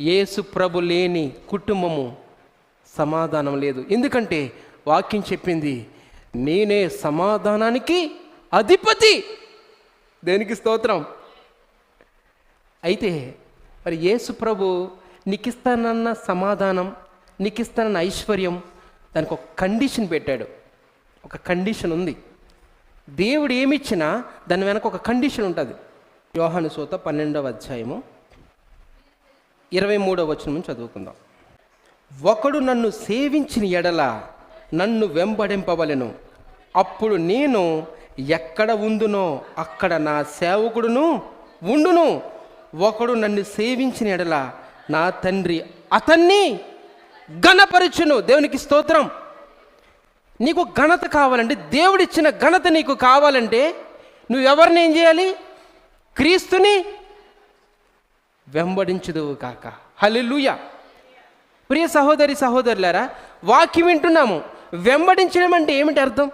యేసు ప్రభు లేని కుటుంబము సమాధానం లేదు. ఎందుకంటే వాక్యం చెప్పింది నేనే సమాధానానికి అధిపతి. దేనికి స్తోత్రం? అయితే మరి యేసు ప్రభు నీకు సమాధానం నీకు ఐశ్వర్యం దానికి ఒక కండిషన్ పెట్టాడు. ఒక కండిషన్ ఉంది. దేవుడు ఏమిచ్చినా దాని వెనక ఒక కండిషన్ ఉంటుంది. యోహాను సూత పన్నెండవ అధ్యాయము ఇరవై మూడవ వచనం నుంచి చదువుకుందాం. ఒకడు నన్ను సేవించిన ఎడల నన్ను వెంబడింపవలెను. అప్పుడు నేను ఎక్కడ ఉందునో అక్కడ నా సేవకుడును ఉండును. ఒకడు నన్ను సేవించిన ఎడల నా తండ్రి అతన్ని ఘనపరచును. దేవునికి స్తోత్రం. నీకు ఘనత కావాలంటే దేవుడిచ్చిన ఘనత నీకు కావాలంటే నువ్వు ఎవరిని ఏం చేయాలి? క్రీస్తుని వెంబడించదువు కాక. హల్లెలూయా. ప్రియ సహోదరి సహోదరులారా వాక్యం వింటున్నాము. వెంబడించడం అంటే ఏమిటి అర్థం?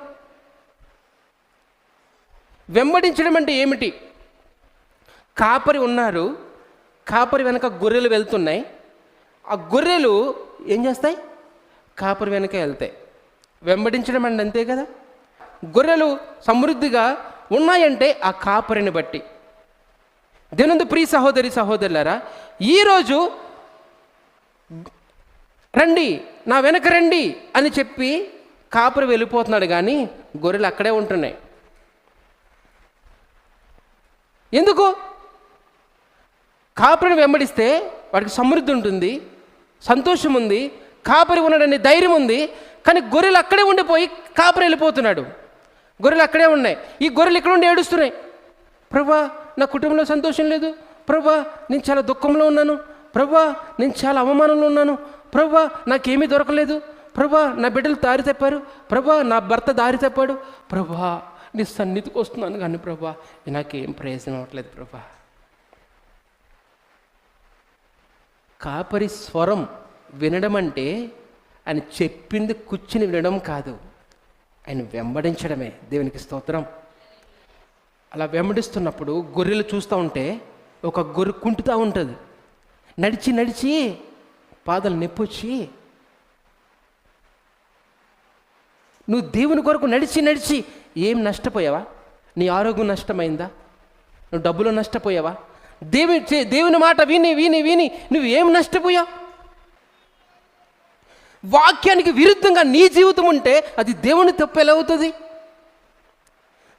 వెంబడించడం అంటే ఏమిటి? కాపరి ఉన్నారు కాపరి వెనక గొర్రెలు వెళ్తున్నాయి. ఆ గొర్రెలు ఏం చేస్తాయి? కాపరి వెనక వెళ్తాయి. వెంబడించడం అంటే అంతే కదా? గొర్రెలు సమృద్ధిగా ఉన్నాయంటే ఆ కాపరిని బట్టి. దేనందు ప్రియ సహోదరి సహోదరులారా ఈరోజు రండి నా వెనక రండి అని చెప్పి కాపురు వెళ్ళిపోతున్నాడు కానీ గొర్రెలు అక్కడే ఉంటున్నాయి. ఎందుకు? కాపురిని వెంబడిస్తే వాడికి సమృద్ధి ఉంటుంది సంతోషం ఉంది కాపరి ఉన్నాడని ధైర్యం ఉంది కానీ గొర్రెలు అక్కడే ఉండిపోయి కాపరి వెళ్ళిపోతున్నాడు. గొర్రెలు అక్కడే ఉన్నాయి. ఈ గొర్రెలు ఇక్కడ ఉండి ఏడుస్తున్నాయి? ప్రభా నా కుటుంబంలో సంతోషం లేదు. ప్రభా నేను చాలా దుఃఖంలో ఉన్నాను. ప్రభా నేను చాలా అవమానంలో ఉన్నాను. ప్రభా నాకేమీ దొరకలేదు. ప్రభా నా బిడ్డలు దారి తప్పారు. ప్రభా నా భర్త దారి తప్పాడు. ప్రభా నీ సన్నిధికి వస్తున్నాను కానీ ప్రభా నాకేం ప్రయోజనం అవ్వట్లేదు ప్రభా. కాపరి స్వరం వినడం అంటే ఆయన చెప్పింది కూర్చుని వినడం కాదు. ఆయన వెంబడించడమే. దేవునికి స్తోత్రం. అలా వెంబడిస్తున్నప్పుడు గొర్రెలు చూస్తూ ఉంటే ఒక గొర్రె కుంటుతూ ఉంటుంది. నడిచి నడిచి పాదలు నొప్పొచ్చి నువ్వు దేవుని కొరకు నడిచి నడిచి ఏం నష్టపోయావా? నీ ఆరోగ్యం నష్టమైందా? నువ్వు డబ్బులో నష్టపోయావా? దేవుని చే- దేవుని మాట విని విని విని నువ్వు ఏం నష్టపోయావు? వాక్యానికి విరుద్ధంగా నీ జీవితం ఉంటే అది దేవుని తప్పు ఎలా అవుతుంది?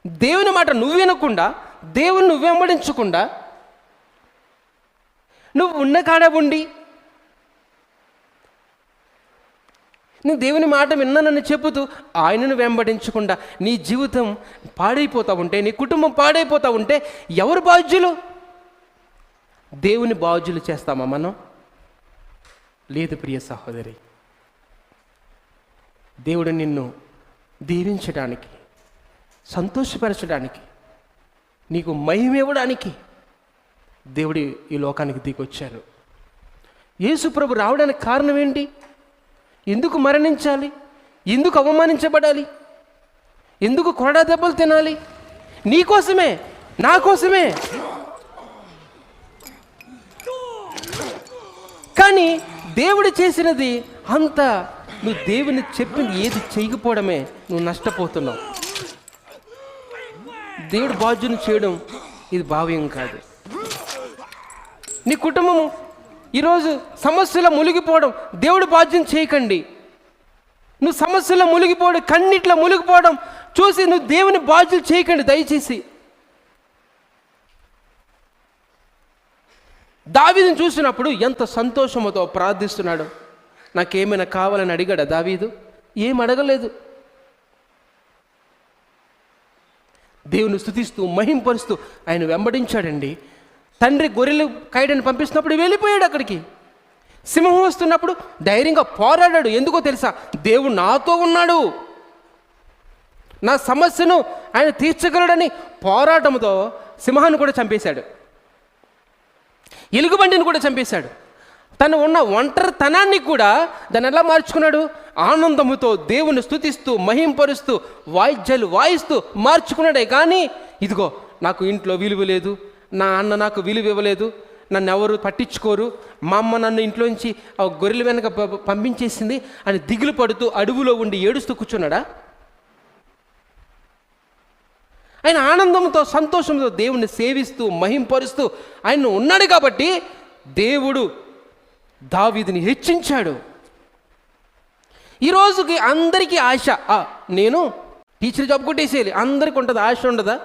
దేవుని మాట నువ్వు వినకుండా దేవుని నువ్వు వెంబడించకుండా నువ్వు ఉన్న కాడ ఉండి నువ్వు దేవుని మాట విన్నానని చెబుతూ ఆయనను వెంబడించకుండా నీ జీవితం పాడైపోతూ ఉంటే నీ కుటుంబం పాడైపోతూ ఉంటే ఎవరు బాధ్యులు? దేవుని బాధ్యులు చేస్తామా మనం? లేదు ప్రియ సహోదరి. దేవుడు నిన్ను దీవించడానికి సంతోషపరచడానికి నీకు మహిమివ్వడానికి దేవుడి ఈ లోకానికి దిగొచ్చారు. యేసు ప్రభు రావడానికి కారణం ఏంటి? ఎందుకు మరణించాలి? ఎందుకు అవమానించబడాలి? ఎందుకు కొరడా దెబ్బలు తినాలి? నీ కోసమే నా కోసమే. కానీ దేవుడు చేసినది అంత నువ్వు దేవుని చెప్పింది ఏది చేయకపోవడమే నువ్వు నష్టపోతున్నావు. దేవుడు బాధ్యుని చేయడం ఇది భావ్యం కాదు. నీ కుటుంబము ఈరోజు సమస్యలో మునిగిపోవడం దేవుడు బాధ్యం చేయకండి. నువ్వు సమస్యలో మునిగిపోవడం కన్నిట్లో మునిగిపోవడం చూసి నువ్వు దేవుని బాధ్యులు చేయకండి దయచేసి. దావీదుని చూసినప్పుడు ఎంత సంతోషముతో ప్రార్థిస్తున్నాడు. నాకేమైనా కావాలని అడిగాడా దావీదు? ఏం అడగలేదు. దేవుని స్థుతిస్తూ మహింపరుస్తూ ఆయన వెంబడించాడండి. తండ్రి గొర్రెలు కైడని పంపిస్తున్నప్పుడు వెళ్ళిపోయాడు అక్కడికి. సింహం వస్తున్నప్పుడు ధైర్యంగా పోరాడాడు. ఎందుకో తెలుసా? దేవుడు నాతో ఉన్నాడు. నా సమస్యను ఆయన తీర్చగలడని పోరాటంతో సింహాన్ని కూడా చంపేశాడు. ఎలుగుబండిని కూడా చంపేశాడు. తను ఉన్న ఒంటరితనాన్ని కూడా దాన్ని ఎలా మార్చుకున్నాడు? ఆనందముతో దేవుని స్థుతిస్తూ మహింపరుస్తూ వాయిద్యాలు వాయిస్తూ మార్చుకున్నాడే. కానీ ఇదిగో నాకు ఇంట్లో విలువ లేదు నా అన్న నాకు విలువ ఇవ్వలేదు నన్ను ఎవరు పట్టించుకోరు మా అమ్మ నన్ను ఇంట్లోంచి ఆ గొర్రెల వెనక పంపించేసింది అని దిగులు పడుతూ అడవిలో ఉండి ఏడుస్తూ కూర్చున్నాడా? ఆయన ఆనందంతో సంతోషంతో దేవుణ్ణి సేవిస్తూ మహింపరుస్తూ ఆయన ఉన్నాడు కాబట్టి దేవుడు దావీదుని హెచ్చించాడు. ఈరోజుకి అందరికీ ఆశ. నేను టీచర్ జాబ్ కొట్టేసేయాలి. అందరికి ఉంటుంది? ఆశ ఉండదా?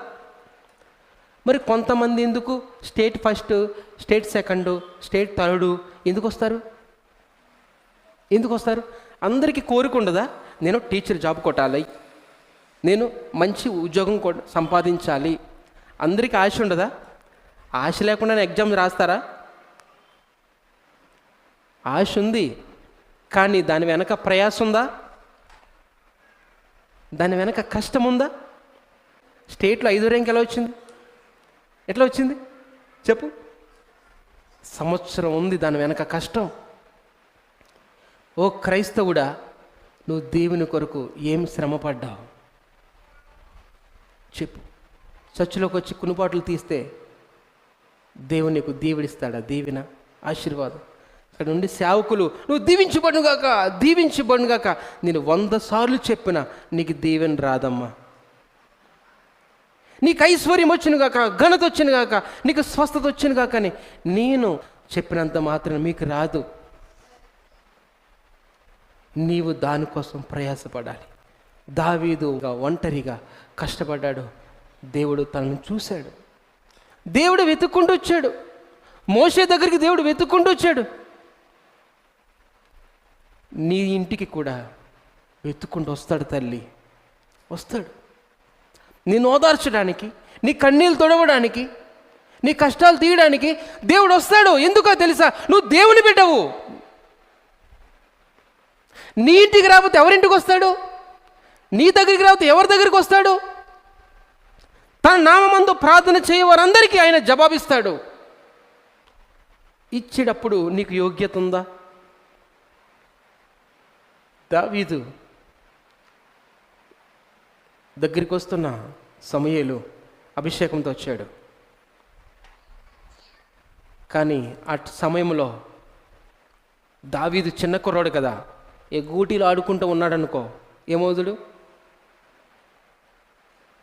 మరి కొంతమంది ఎందుకు? State first state second state third ఎందుకు వస్తారు? ఎందుకు వస్తారు? అందరికీ కోరిక ఉండదా? నేను టీచర్ జాబ్ కొట్టాలి. నేను మంచి ఉద్యోగం సంపాదించాలి. అందరికీ ఆశ ఉండదా? ఆశ లేకుండా ఎగ్జామ్ రాస్తారా? ఆశ ఉంది. కానీ దాని వెనక ప్రయాస ఉందా దాని వెనక కష్టం ఉందా స్టేట్లో ఐదో ర్యాంక్ ఎలా వచ్చింది? ఎట్లా వచ్చింది? చెప్పు. సంవత్సరం ఉంది దాని వెనక కష్టం. ఓ క్రైస్తవుడా నువ్వు దేవుని కొరకు ఏం శ్రమపడ్డావు? చెప్పు. చర్చిలోకి వచ్చి కునుపాట్లు తీస్తే దేవుడు నీకు దీవిడిస్తాడా? దీవెన? ఆశీర్వాదం. అక్కడ నుండి సేవకులు నువ్వు దీవించబడుగాక దీవించబడుగాక నేను వంద సార్లు చెప్పిన నీకు దీవెన రాదమ్మా. నీకు ఐశ్వర్యం వచ్చిన గాక ఘనత వచ్చిన గాక నీకు స్వస్థత వచ్చిన అని నేను చెప్పినంత మాత్రం మీకు రాదు. నీవు దానికోసం ప్రయాసపడాలి. దావీదుగా ఒంటరిగా కష్టపడ్డాడు. దేవుడు తనను చూశాడు. దేవుడు వెతుక్కుంటూ వచ్చాడు. మోసే దగ్గరికి దేవుడు వెతుక్కుంటూ వచ్చాడు. నీ ఇంటికి కూడా వెతుక్కుంటూ వస్తాడు తల్లి. వస్తాడు. నిన్ను ఓదార్చడానికి నీ కన్నీళ్ళు తొడవడానికి నీ కష్టాలు తీయడానికి దేవుడు వస్తాడు. ఎందుకో తెలుసా? నువ్వు దేవుని బిడ్డవు. నీ ఇంటికి రాకపోతే ఎవరింటికి వస్తాడు? నీ దగ్గరికి రాకపోతే ఎవరి దగ్గరికి వస్తాడు? తన నామందు ప్రార్థన చేయవారందరికీ ఆయన జవాబిస్తాడు. ఇచ్చేటప్పుడు నీకు యోగ్యత ఉందా? దావీదు దగ్గరికి వస్తున్న సమయలు అభిషేకంతో వచ్చాడు. కానీ ఆ సమయంలో దావీదు చిన్న కుర్రాడు కదా ఏ గూటీలు ఆడుకుంటూ ఉన్నాడనుకో ఏమవుతుడు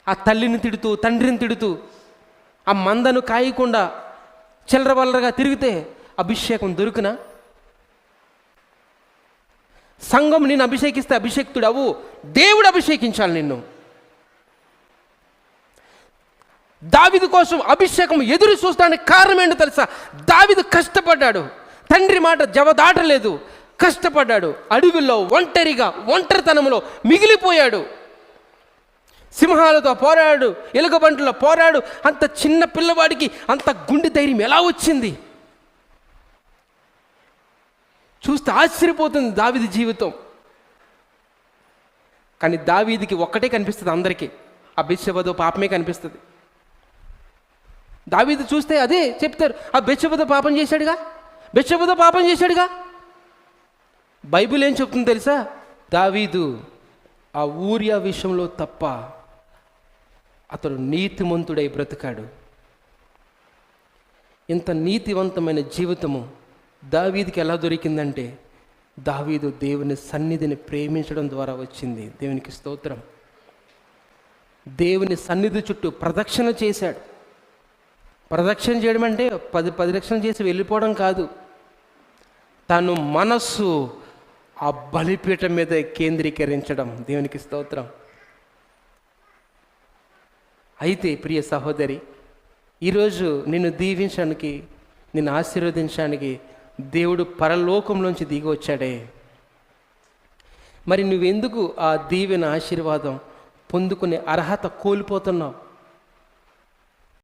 ఆ తల్లిని తిడుతూ తండ్రిని తిడుతూ ఆ మందను కాయకుండా చిల్లరవల్లరగా తిరిగితే అభిషేకం దొరికినా సంఘం నిన్ను అభిషేకిస్తే అభిషేక్తుడు అవు దేవుడు అభిషేకించాలి నిన్ను. దావిదు కోసం అభిషేకం ఎదురు చూస్తానికి కారణం ఏంటో తెలుసా? దావిదు కష్టపడ్డాడు. తండ్రి మాట జవదాటలేదు. కష్టపడ్డాడు. అడవిలో ఒంటరిగా ఒంటరితనంలో మిగిలిపోయాడు. సింహాలతో పోరాడు ఎలుగబంటులో పోరాడు. అంత చిన్న పిల్లవాడికి అంత గుండె ధైర్యం ఎలా వచ్చింది? చూస్తే ఆశ్చర్యపోతుంది దావిది జీవితం. కానీ దావీదికి ఒక్కటే కనిపిస్తుంది అందరికీ. ఆ బెచ్చబదో పాపమే కనిపిస్తుంది. దావీదు చూస్తే అదే చెప్తారు ఆ బెచ్చబదో పాపం చేశాడుగా? బెచ్చబదో పాపం చేశాడుగా? బైబిల్ ఏం చెప్తుంది తెలుసా? దావీదు ఆ ఊరియా విషయంలో తప్ప అతడు నీతిమంతుడై బ్రతికాడు. ఇంత నీతివంతమైన జీవితము దావీదికి ఎలా దొరికిందంటే దావీదు దేవుని సన్నిధిని ప్రేమించడం ద్వారా వచ్చింది. దేవునికి స్తోత్రం. దేవుని సన్నిధి చుట్టూ ప్రదక్షిణ చేశాడు. ప్రదక్షిణ చేయడం అంటే పది ప్రదక్షిణ చేసి వెళ్ళిపోవడం కాదు. తను మనస్సు ఆ బలిపీఠం మీద కేంద్రీకరించడం. దేవునికి స్తోత్రం. అయితే ప్రియ సహోదరి ఈరోజు నిన్ను దీవించడానికి నిన్ను ఆశీర్వదించడానికి దేవుడు పరలోకంలోంచి దిగి వచ్చాడే. మరి నువ్వెందుకు ఆ దీవెన ఆశీర్వాదం పొందుకునే అర్హత కోల్పోతున్నావు?